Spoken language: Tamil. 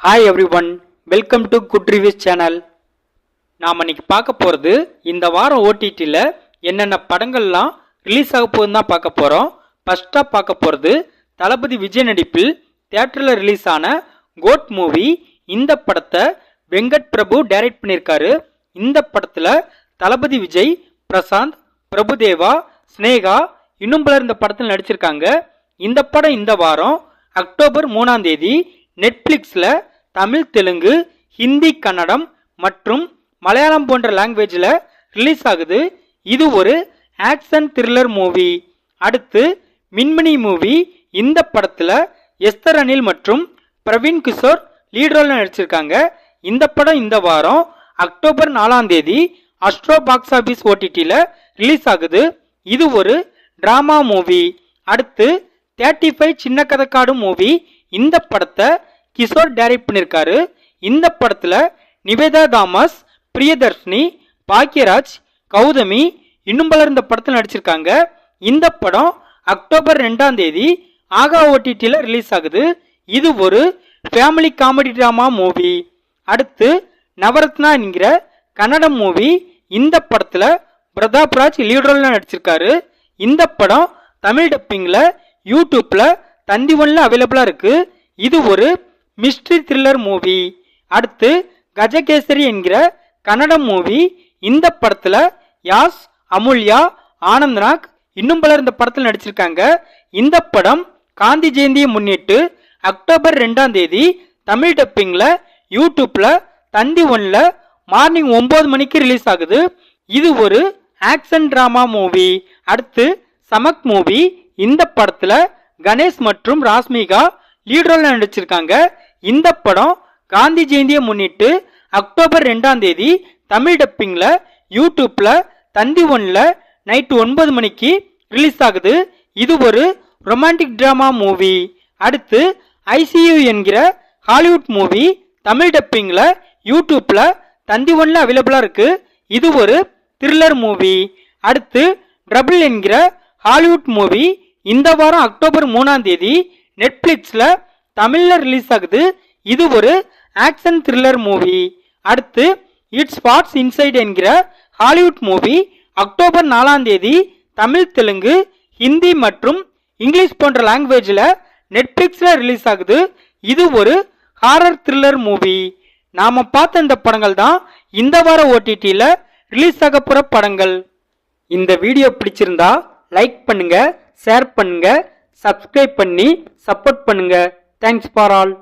Hi everyone welcome to good reviews channel நாம் இன்னைக்கு பார்க்க போகிறது இந்த வாரம் ஓடிடியில் என்னென்ன படங்கள்லாம் ரிலீஸ் ஆக போகுதுன்னு தான் பார்க்க போகிறோம் ஃபஸ்ட்டாக பார்க்க போகிறது தளபதி விஜய் நடிப்பில் தியேட்டரில் ரிலீஸ் ஆன கோட் மூவி இந்த படத்தை வெங்கட் பிரபு டைரக்ட் பண்ணியிருக்காரு. இந்த படத்தில் தளபதி விஜய் பிரசாந்த் பிரபுதேவா ஸ்னேகா இன்னும் பலர் இந்த படத்தில் நடிச்சிருக்காங்க. இந்த படம் இந்த வாரம் அக்டோபர் மூணாம் தேதி நெட்ஃப்ளிக்ஸில் தமிழ் தெலுங்கு ஹிந்தி கன்னடம் மற்றும் மலையாளம் போன்ற லாங்குவேஜில் ரிலீஸ் ஆகுது. இது ஒரு ஆக்ஷன் த்ரில்லர் மூவி அடுத்து மின்மினி மூவி இந்த படத்தில் எஸ்தர் அனில் மற்றும் பிரவீன் கிஷோர் லீட் ரோலில் நடிச்சிருக்காங்க. இந்த படம் இந்த வாரம் அக்டோபர் நாலாம் தேதி அஸ்ட்ரோ பாக்ஸ் ஆஃபீஸ் ஓடிடியில் ரிலீஸ் ஆகுது. இது ஒரு ட்ராமா மூவி அடுத்து தேர்ட்டி ஃபைவ் சின்ன கதைக்காடு மூவி இந்த படத்தை கிஷோர் டைரக்ட் பண்ணியிருக்காரு இந்த படத்தில் நிவேதா தாமஸ் பிரியதர்ஷினி பாக்யராஜ் கௌதமி இன்னும் பலர் இந்த படத்தில் நடிச்சிருக்காங்க. இந்த படம் அக்டோபர் ரெண்டாம் தேதி ஆகா ஓடிடியில் ரிலீஸ் ஆகுது. இது ஒரு ஃபேமிலி காமெடி ட்ராமா மூவி அடுத்து நவரத்னா என்கிற கன்னட மூவி இந்த படத்தில் பிரதாப் ராஜ் லீட் ரோலில் நடிச்சிருக்காரு. இந்த படம் தமிழ் டப்பிங்கில் யூடியூப்பில் தந்தி ஒன்ல அவைலபிளாக இருக்கு. இது ஒரு மிஸ்ட்ரி த்ரில்லர் மூவி அடுத்து கஜகேசரி என்கிற கன்னட மூவி இந்த படத்தில் யாஸ் அமுல்யா ஆனந்த்நாக் இன்னும் பலர் இந்த படத்தில் நடிச்சிருக்காங்க. இந்த படம் காந்தி ஜெயந்தியை முன்னிட்டு அக்டோபர் ரெண்டாம் தேதி தமிழ் டப்பிங்கில் யூடியூப்பில் தந்தி ஒன்ல மார்னிங் ஒம்பது மணிக்கு ரிலீஸ் ஆகுது. இது ஒரு ஆக்ஷன் ட்ராமா மூவி அடுத்து சமக் மூவி இந்த படத்தில் கணேஷ் மற்றும் ராஸ்மிகா லீட் ரோல் நடிச்சிருக்காங்க. இந்த படம் காந்தி ஜெயந்தியை முன்னிட்டு அக்டோபர் ரெண்டாம் தேதி தமிழ் டப்பிங்கில் யூடியூப்பில் தந்தி ஒன்ல நைட்டு ஒன்பது மணிக்கு ரிலீஸ் ஆகுது. இது ஒரு ரொமான்டிக் ட்ராமா மூவி அடுத்து ஐசியூ என்கிற ஹாலிவுட் மூவி தமிழ் டப்பிங்கில் யூடியூப்பில் தந்தி ஒன்ல அவைலபிளாக இருக்கு. இது ஒரு த்ரில்லர் மூவி அடுத்து ட்ரபிள் என்கிற ஹாலிவுட் மூவி இந்த வாரம் அக்டோபர் மூணாம் தேதி நெட்ஃப்ளிக்ஸில் தமிழில் ரிலீஸ் ஆகுது. இது ஒரு ஆக்ஷன் த்ரில்லர் மூவி அடுத்து இட்ஸ் வாட்ஸ் இன்சைட் என்கிற ஹாலிவுட் மூவி அக்டோபர் நாலாம் தேதி தமிழ் தெலுங்கு ஹிந்தி மற்றும் இங்கிலீஷ் போன்ற லாங்குவேஜில் நெட்ஃப்ளிக்ஸில் ரிலீஸ் ஆகுது. இது ஒரு ஹாரர் த்ரில்லர் மூவி நாம் பார்த்த இந்த படங்கள் தான் இந்த வார ஓடிடியில் ரிலீஸ் ஆக போகிற படங்கள். இந்த வீடியோ பிடிச்சிருந்தா லைக் பண்ணுங்கள் ஷேர் பண்ணுங்க சப்ஸ்கிரைப் பண்ணி சப்போர்ட் பண்ணுங்க. Thanks for all